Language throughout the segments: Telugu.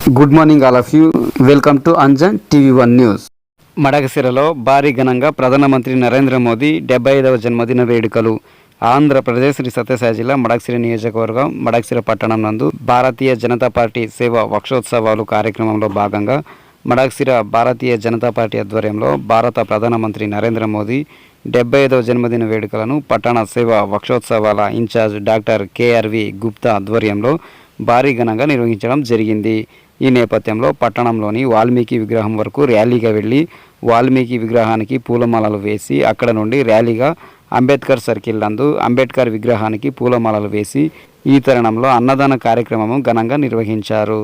Good morning all of you welcome to Anjan TV one news మడగసిరలో భారీ ఘనంగా ప్రధానమంత్రి నరేంద్ర మోదీ డెబ్బై ఐదవ జన్మదిన వేడుకలు. ఆంధ్రప్రదేశ్ శ్రీ సత్యసాయి జిల్లా మడగసిర నియోజకవర్గం మడగసిర పట్టణం నందు భారతీయ జనతా పార్టీ సేవ వక్షోత్సవాలు కార్యక్రమంలో భాగంగా మడగసిర భారతీయ జనతా పార్టీ ఆధ్వర్యంలో భారత ప్రధానమంత్రి నరేంద్ర మోదీ డెబ్బై ఐదవ జన్మదిన వేడుకలను పట్టణ సేవ వక్షోత్సవాల in-charge doctor K R V Gupta ఆధ్వర్యంలో భారీ ఘనంగా నిర్వహించడం జరిగింది. ఈ నేపథ్యంలో పట్టణంలోని వాల్మీకి విగ్రహం వరకు ర్యాలీగా వెళ్ళి వాల్మీకి విగ్రహానికి పూలమాలలు వేసి అక్కడ నుండి ర్యాలీగా అంబేద్కర్ సర్కిల్ నందు అంబేద్కర్ విగ్రహానికి పూలమాలలు వేసి ఈ తరుణంలో అన్నదాన కార్యక్రమము ఘనంగా నిర్వహించారు.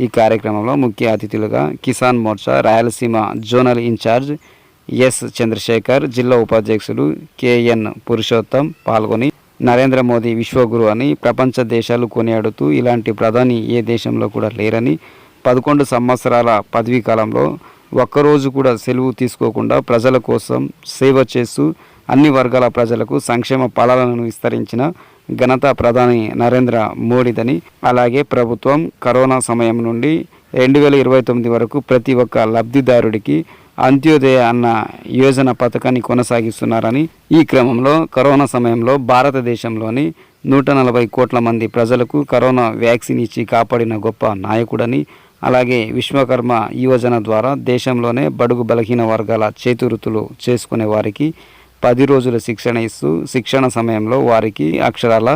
ఈ కార్యక్రమంలో ముఖ్య అతిథులుగా Kisan Morcha Rayalaseema zonal in-charge S Chandrashekar జిల్లా ఉపాధ్యక్షులు కెఎన్ పురుషోత్తం పాల్గొని నరేంద్ర మోదీ విశ్వగురు అని ప్రపంచ దేశాలు కొనియాడుతూ ఇలాంటి ప్రధాని ఏ దేశంలో కూడా లేరని పదకొండు సంవత్సరాల పదవీ కాలంలో ఒక్కరోజు కూడా సెలవు తీసుకోకుండా ప్రజల కోసం సేవ చేస్తూ అన్ని వర్గాల ప్రజలకు సంక్షేమ ఫలాలను విస్తరించిన ఘనత ప్రధాని నరేంద్ర మోడీదని అలాగే ప్రభుత్వం కరోనా సమయం నుండి రెండు వేల ఇరవై తొమ్మిది వరకు ప్రతి ఒక్క లబ్ధిదారుడికి అంత్యోదయ అన్న యోజన పథకాన్ని కొనసాగిస్తున్నారని ఈ క్రమంలో కరోనా సమయంలో భారతదేశంలోని నూట నలభై కోట్ల మంది ప్రజలకు కరోనా వ్యాక్సిన్ ఇచ్చి కాపాడిన గొప్ప నాయకుడని అలాగే విశ్వకర్మ యువజన ద్వారా దేశంలోనే బడుగు బలహీన వర్గాల చేతివృత్తులు చేసుకునే వారికి పది రోజుల శిక్షణ ఇస్తూ శిక్షణ సమయంలో వారికి అక్షరాల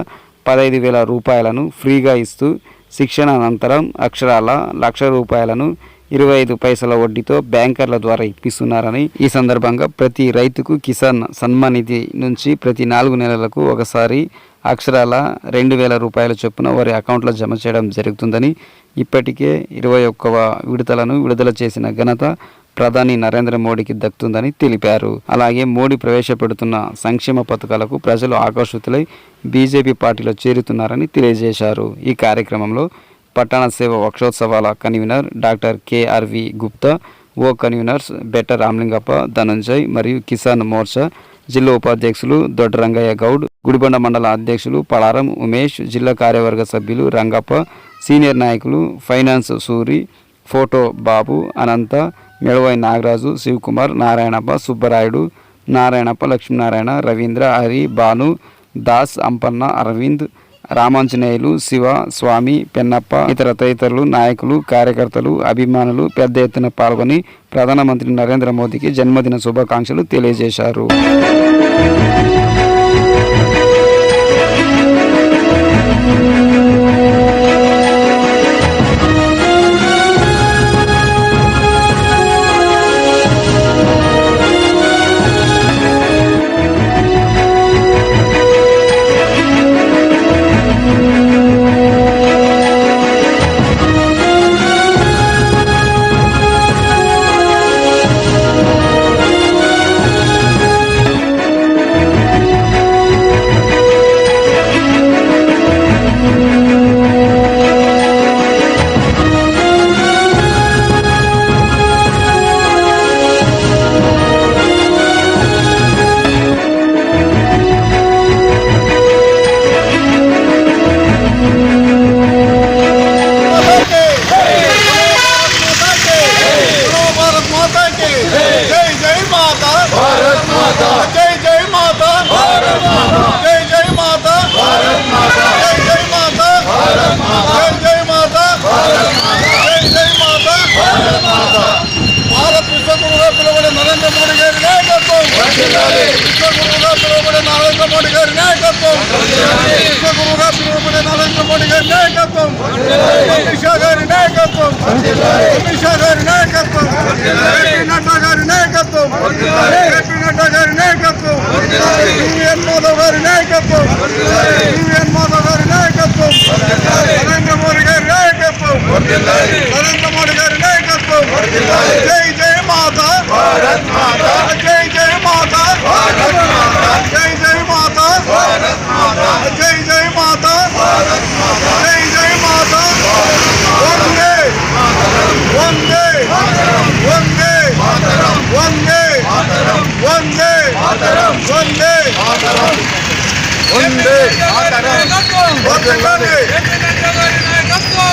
పదహైదు వేల రూపాయలను ఫ్రీగా ఇస్తూ శిక్షణ అనంతరం అక్షరాల లక్ష రూపాయలను ఇరవై ఐదు పైసల వడ్డీతో బ్యాంకర్ల ద్వారా ఇప్పిస్తున్నారని ఈ సందర్భంగా ప్రతి రైతుకు కిసాన్ సన్మాన్ నిధి నుంచి ప్రతి నాలుగు నెలలకు ఒకసారి అక్షరాల రెండు వేల రూపాయల చొప్పున వారి అకౌంట్లో జమ చేయడం జరుగుతుందని ఇప్పటికే ఇరవై ఒక్కవ విడుదలను విడుదల చేసిన ఘనత ప్రధాని నరేంద్ర మోడీకి దక్కుతుందని తెలిపారు. అలాగే మోడీ ప్రవేశపెడుతున్న సంక్షేమ పథకాలకు ప్రజలు ఆకర్షితులై బీజేపీ పార్టీలో చేరుతున్నారని తెలియజేశారు. ఈ కార్యక్రమంలో పట్టణ సేవ వక్షోత్సవాల convener doctor K R V Gupta ఓ కన్వీనర్స్ బెట్ట రామలింగప్ప ధనంజయ్ మరియు కిసాన్ మోర్చా జిల్లా ఉపాధ్యక్షులు దొడ్డ రంగయ్య గౌడ్ గుడిబండ మండల అధ్యక్షులు పలారం ఉమేష్ జిల్లా కార్యవర్గ సభ్యులు రంగప్ప సీనియర్ నాయకులు ఫైనాన్స్ సూరి ఫోటో బాబు అనంత మెడవై నాగరాజు శివకుమార్ నారాయణప్ప సుబ్బరాయుడు నారాయణప్ప లక్ష్మీనారాయణ రవీంద్ర హరి భాను దాస్ అంపన్న అరవింద్ రామాంజనేయులు శివ స్వామి పెన్నప్ప ఇతర తదితరులు నాయకులు కార్యకర్తలు అభిమానులు పెద్ద ఎత్తున పాల్గొని ప్రధానమంత్రి నరేంద్ర మోదీకి జన్మదిన శుభాకాంక్షలు తెలియజేశారు. విశ్వగురుగా పిలువబడే నరేంద్ర మోడీ గారి నాయకత్వం అమిత్ షా గారి నాయకత్వం అమిత్ షా గారి నాయకత్వం నడ్డా గారి నాయకత్వం నడ్డా గారి నాయకత్వం.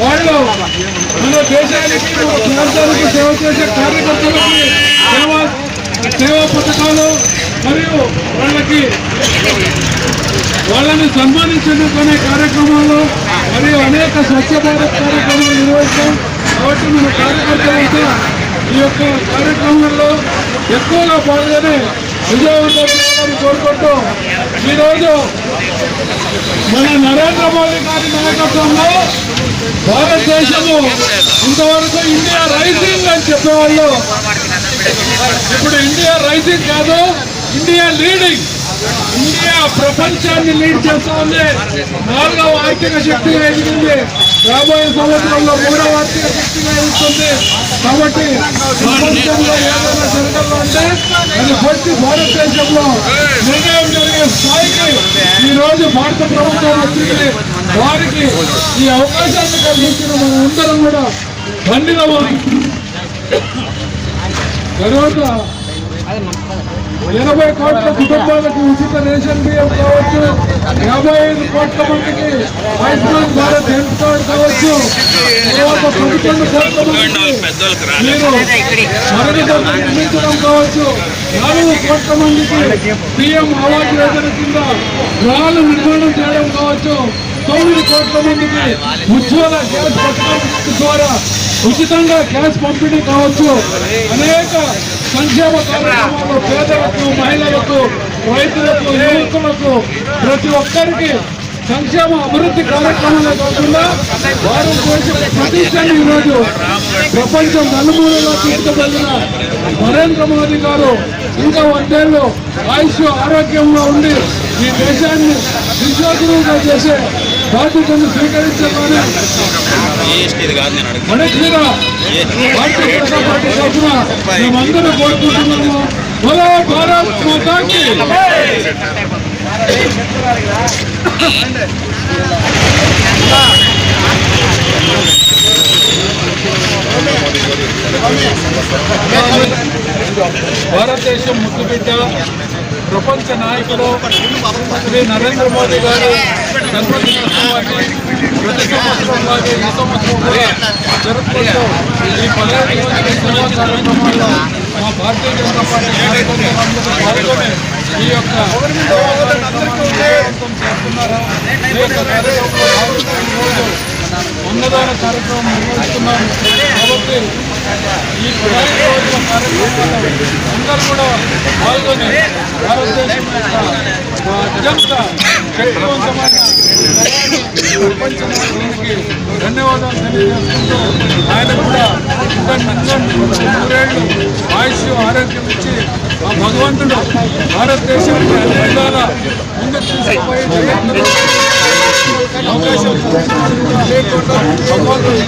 వాళ్ళు మన దేశానికి మన సేవ చేసే కార్యకర్తలకి సేవా సేవా పథకాలు మరియు వాళ్ళకి వాళ్ళని సన్మానించుకునే కార్యక్రమాలు మరియు అనేక స్వచ్ఛ భారత్ కార్యక్రమాలు నిర్వహిస్తాం. కాబట్టి మన కార్యకర్తలంతా ఈ యొక్క కార్యక్రమంలో ఎక్కువగా పాల్గొనే విజయవంతం చేయాలని కోరుకుంటూ ఈరోజు మన నరేంద్ర మోదీ గారి నాయకత్వంలో భారతదేశము ఇంతవరకు ఇండియా రైజింగ్ అని చెప్పేవాళ్ళు. ఇప్పుడు ఇండియా రైజింగ్ కాదు ఇండియా లీడింగ్. ఇండియా ప్రపంచాన్ని లీడ్ చేస్తా ఉంది నాలుగవ ఆర్థిక శక్తిగా ఎదిగింది రాబోయే సంవత్సరంలో మూడవ ఆర్థిక శక్తిగా ఎదుగుతుంది కాబట్టి ప్రపంచంలో ఏదైనా జరగాలో అంటే అది ఫస్ట్ భారతదేశంలో నిర్ణయం జరిగే స్థాయికి ఈరోజు భారత ప్రభుత్వం వచ్చింది. వారికి ఈ అవకాశాన్ని కల్పించిన మనం అందరం కూడా ధన్యవాదాలు. తర్వాత ఎనభై కోట్ల కుటుంబాలకు ఉచిత రేషన్ బియ్యం కావచ్చు యాభై ఐదు కోట్ల మందికి ఆయుష్మాన్ భారత్ హెల్త్ కార్డ్ కావచ్చు. తర్వాత పదకొండు కోట్ల మందికి మీరు మరణితం నిర్మించడం కావచ్చు. నాలుగు కోట్ల మందికి పిఎం ఆవాస్ యోజన కింద గృహాలు నిర్మాణం చేయడం కావచ్చు. తొమ్మిది కోట్ల మందికి ఉజ్వల గ్యాస్ ద్వారా ఉచితంగా గ్యాస్ పంపిణీ కావచ్చు. అనేక సంక్షేమ కార్యక్రమాలు పేదలకు మహిళలకు రైతులకు యువకులకు ప్రతి ఒక్కరికి సంక్షేమ అభివృద్ధి కార్యక్రమంలో కాకుండా వారు చేసే ప్రతిష్టని ఈరోజు ప్రపంచం నలుమూలలో తీసుకువెళ్ళిన నరేంద్ర మోదీ గారు ఇంకా వందేళ్ళు ఆయుష్ ఆరోగ్యంగా ఉండి ఈ దేశాన్ని విశ్వాసంగా చేసే బాధ్యతను స్వీకరించాలని మేమందరూ కోరుకుంటున్నాము. బలో భారత్ మాతాకి. భారతదేశం ముద్దుబిడ్డ ప్రపంచ నాయకుడు శ్రీ నరేంద్ర మోదీ గారు జన్మదినోత్సవాన్ని ప్రతి సంవత్సరం లాగే ఈ సంవత్సరం కూడా జరుపుకుంటూ ఈ సేవా కార్యక్రమాల్లో మా భారతీయ జనతా పార్టీ పాల్గొని ఈ యొక్క సేవా చేస్తున్నారు? భాగంగా ఈరోజు అన్నదాన కార్యక్రమం నిర్వహిస్తున్నాము కాబట్టి ఈ పదహైదు రోజుల కార్యక్రమంలో అందరూ కూడా పాల్గొని భారతదేశం యొక్క అత్యంత శక్తివంతమైన ప్రపంచ ధన్యవాదాలు తెలియజేసుకుంటూ ఆయన కూడా నూరేళ్ళు ఆయుష్ ఆరోగ్యం ఇచ్చి ఆ భగవంతుడు భారతదేశానికి అన్ని విధాల ముందుకు తీసుకుపోయి అవకాశం భగవంతుడు